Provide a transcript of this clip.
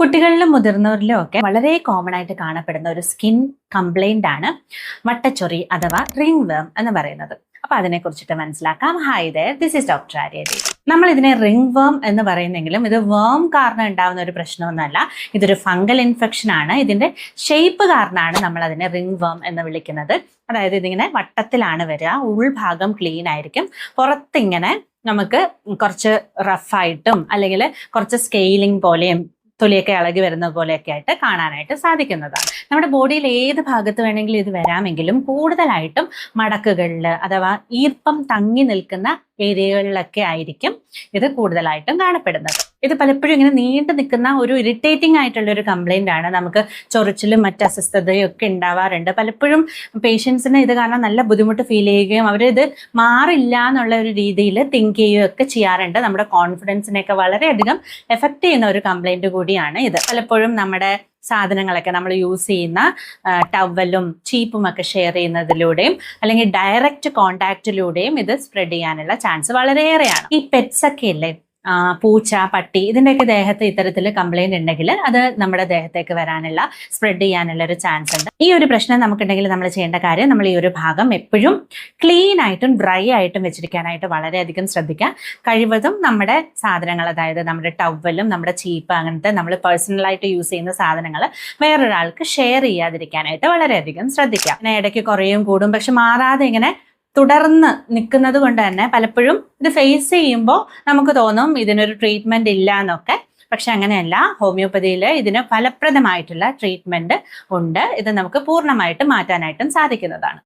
കുട്ടികളിലും മുതിർന്നവരിലും ഒക്കെ വളരെ കോമൺ ആയിട്ട് കാണപ്പെടുന്ന ഒരു സ്കിൻ കംപ്ലൈന്റ് ആണ് വട്ടച്ചൊറി അഥവാ റിംഗ് വേം എന്ന് പറയുന്നത്. അപ്പൊ അതിനെ കുറിച്ചിട്ട് മനസ്സിലാക്കാം. Hi there this is doctor Aryathi നമ്മൾ ഇതിനെ റിംഗ് വേം എന്ന് പറയുന്നെങ്കിലും ഇത് വേം കാരണം ഉണ്ടാവുന്ന ഒരു പ്രശ്നമൊന്നുമല്ല. ഇതൊരു ഫംഗൽ ഇൻഫെക്ഷൻ ആണ്. ഇതിന്റെ ഷേപ്പ് കാരണമാണ് നമ്മൾ അതിനെ റിംഗ് വേം എന്ന് വിളിക്കുന്നത്. അതായത് ഇതിങ്ങനെ വട്ടത്തിലാണ് വരിക. ഉൾഭാഗം ക്ലീൻ ആയിരിക്കും. പുറത്തിങ്ങനെ നമുക്ക് കുറച്ച് റഫായിട്ടും അല്ലെങ്കിൽ കുറച്ച് സ്കെയിലിംഗ് പോലെയും തൊലിയൊക്കെ ഇളകി വരുന്ന പോലെയൊക്കെ ആയിട്ട് കാണാനായിട്ട് സാധിക്കുന്നതാണ്. നമ്മുടെ ബോഡിയിൽ ഏത് ഭാഗത്ത് വേണമെങ്കിലും ഇത് വരാമെങ്കിലും കൂടുതലായിട്ടും മടക്കുകളിൽ അഥവാ ഈർപ്പം തങ്ങി നിൽക്കുന്ന ഏരിയകളിലൊക്കെ ആയിരിക്കും ഇത് കൂടുതലായിട്ടും കാണപ്പെടുന്നത്. ഇത് പലപ്പോഴും ഇങ്ങനെ നീണ്ടു നിൽക്കുന്ന ഒരു ഇറിറ്റേറ്റിംഗ് ആയിട്ടുള്ള ഒരു കംപ്ലൈന്റ് ആണ്. നമുക്ക് ചൊറിച്ചിലും മറ്റ് അസ്വസ്ഥതയും ഒക്കെ ഉണ്ടാവാറുണ്ട്. പലപ്പോഴും പേഷ്യൻസിന് ഇത് കാരണം നല്ല ബുദ്ധിമുട്ട് ഫീൽ ചെയ്യുകയും അവരിത് മാറില്ല എന്നുള്ള ഒരു രീതിയിൽ തിങ്ക് ചെയ്യുകയും ഒക്കെ ചെയ്യാറുണ്ട്. നമ്മുടെ കോൺഫിഡൻസിനെയൊക്കെ വളരെയധികം എഫക്റ്റ് ചെയ്യുന്ന ഒരു കംപ്ലൈന്റ് കൂടിയാണ് ഇത്. പലപ്പോഴും നമ്മുടെ സാധനങ്ങളൊക്കെ നമ്മൾ യൂസ് ചെയ്യുന്ന ടവലും ചീപ്പും ഒക്കെ ഷെയർ ചെയ്യുന്നതിലൂടെയും അല്ലെങ്കിൽ ഡയറക്റ്റ് കോണ്ടാക്റ്റിലൂടെയും ഇത് സ്പ്രെഡ് ചെയ്യാനുള്ള ചാൻസ് വളരെയേറെയാണ്. ഈ പെറ്റ്സ് ഒക്കെ ഇല്ലേ? പൂച്ച പട്ടി ഇതിന്റെയൊക്കെ ദേഹത്ത് ഇത്തരത്തിൽ കംപ്ലൈന്റ് ഉണ്ടെങ്കിൽ അത് നമ്മുടെ ദേഹത്തേക്ക് വരാനുള്ള സ്പ്രെഡ് ചെയ്യാനുള്ള ഒരു ചാൻസ് ഉണ്ട്. ഈ ഒരു പ്രശ്നം നമുക്കുണ്ടെങ്കിൽ നമ്മൾ ചെയ്യേണ്ട കാര്യം നമ്മൾ ഈ ഒരു ഭാഗം എപ്പോഴും ക്ലീൻ ആയിട്ടും ഡ്രൈ ആയിട്ടും വെച്ചിരിക്കാനായിട്ട് വളരെയധികം ശ്രദ്ധിക്കുക. കഴിവതും നമ്മുടെ സാധനങ്ങൾ അതായത് നമ്മുടെ ടവലും നമ്മുടെ ചീപ്പ് അങ്ങനത്തെ നമ്മൾ പേഴ്സണലായിട്ട് യൂസ് ചെയ്യുന്ന സാധനങ്ങൾ വേറൊരാൾക്ക് ഷെയർ ചെയ്യാതിരിക്കാനായിട്ട് വളരെയധികം ശ്രദ്ധിക്കുക. പിന്നെ ഇടയ്ക്ക് കുറയും കൂടും പക്ഷെ മാറാതെ ഇങ്ങനെ തുടർന്ന് നിൽക്കുന്നത് കൊണ്ട് തന്നെ പലപ്പോഴും ഇത് ഫേസ് ചെയ്യുമ്പോൾ നമുക്ക് തോന്നും ഇതിനൊരു ട്രീറ്റ്മെന്റ് ഇല്ല എന്നൊക്കെ പക്ഷെ അങ്ങനെയല്ല ഹോമിയോപ്പതിയിൽ ഇതിന് ഫലപ്രദമായിട്ടുള്ള ട്രീറ്റ്മെന്റ് ഉണ്ട്. ഇത് നമുക്ക് പൂർണമായിട്ട് മാറ്റാനായിട്ടും സാധിക്കുന്നതാണ്.